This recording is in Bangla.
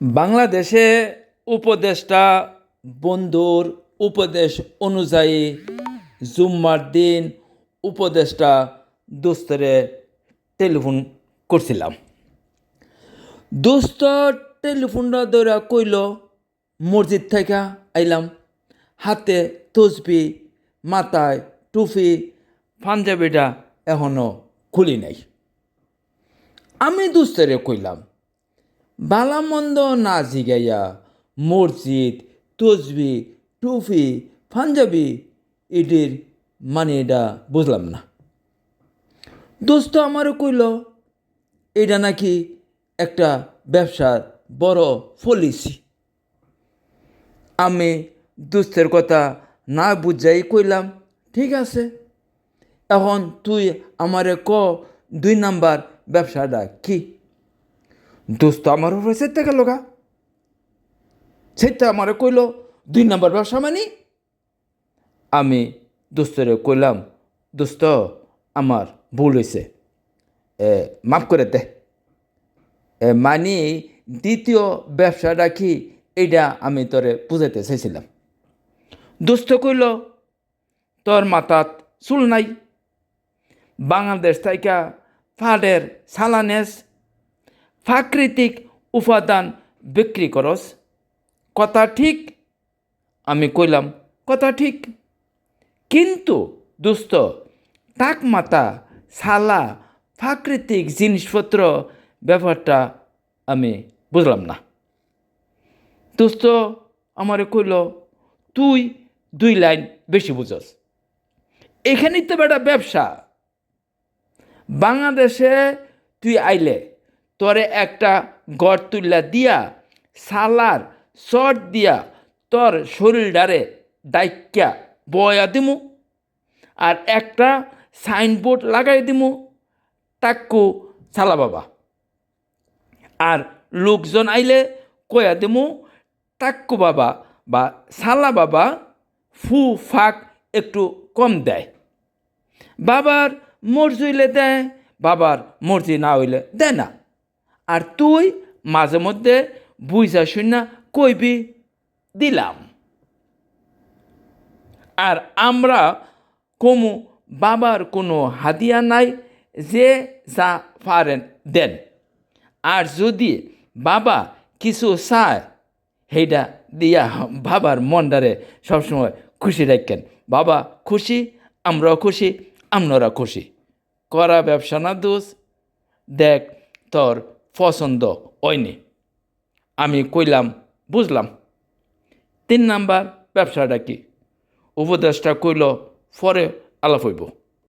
বাংলাদেশে উপদেষ্টা বন্ধুর উপদেশ অনুযায়ী জুম্মার দিন উপদেষ্টা দোস্তরে টেলিফোন করছিলাম। দোস্ত টেলিফোনটা ধরে কইল, মসজিদ থেকে আইলাম, হাতে তসবি, মাথায় টুপি, পাঞ্জাবিটা এখনও খুলি নাই। আমি দুস্তরে কইলাম বালামন্দ না জিগাইয়া মসজিদ, তসবি টুপি পাঞ্জাবি এটির মানে এটা বুঝলাম না। দোস্ত আমারও কইল, এটা নাকি একটা ব্যবসার বড় পলিসি। আমি দুস্থের কথা না বুঝাই কইলাম, ঠিক আছে। এখন তুই আমারে ক দুই নাম্বার ব্যবসাটা কি? দোস্ত আমার উপরে সেটা গেল গা। সেটা আমারে কইল দুই নম্বর ব্যবসা মানি? আমি দোস্তরে কইলাম দোস্ত আমার ভুল হয়েছে এ, মাফ করে দে। এ, মানি দ্বিতীয় ব্যবসা কি এইটা আমি তোরে বুঝাইতে চাইছিলাম। দোস্ত কইল তোর মাথাত চুল নাই। বাংলাদেশ থেকে ফাডের সালানেস প্রাকৃতিক উপাদান বিক্রি করস। কথা ঠিক? আমি কইলাম, কথা ঠিক। কিন্তু দোস্ত টাক মাতা সালা প্রাকৃতিক জিনিসপত্র ব্যাপারটা আমি বুঝলাম না। দোস্ত, আমারে কইল, তুই দুই লাইন বেশি বুঝস। এখানেই তো বেটা ব্যবসা। বাংলাদেশে তুই আইলে তোরে একটা গড় তুল্লা দিয়া, সালার শর্ট দিয়া তোর শরীরটারে দায়িকা বয়া দিমু আর একটা সাইনবোর্ড লাগাই দিমু তাক্কু সালা বাবা। আর লোকজন আইলে কয়া দিমু তাক্কু বাবা বা সালা বাবা ফু ফাক একটু কম দেয়। বাবার মর্জি হইলে দেয়, বাবার মর্জি না হইলে দেয় না। আর তুই মাঝে মধ্যে বুঝা শুনা কইবি, দিলাম। আর আমরা কমু বাবার কোনো হাদিয়া নাই যে যা পারেন দেন। আর যদি বাবা কিছু চায় সেইটা দিয়া বাবার মনটারে সবসময় খুশি রাখেন। বাবা খুশি, আমরাও খুশি আপনারা খুশি। করা ব্যবসা না দোষ, দেখ তোর পছন্দ হয়নি। আমি কইলাম বুঝলাম। তিন নাম্বার ব্যবসাটা কি? উপদেশটা কইল পরে আলাপ হইব।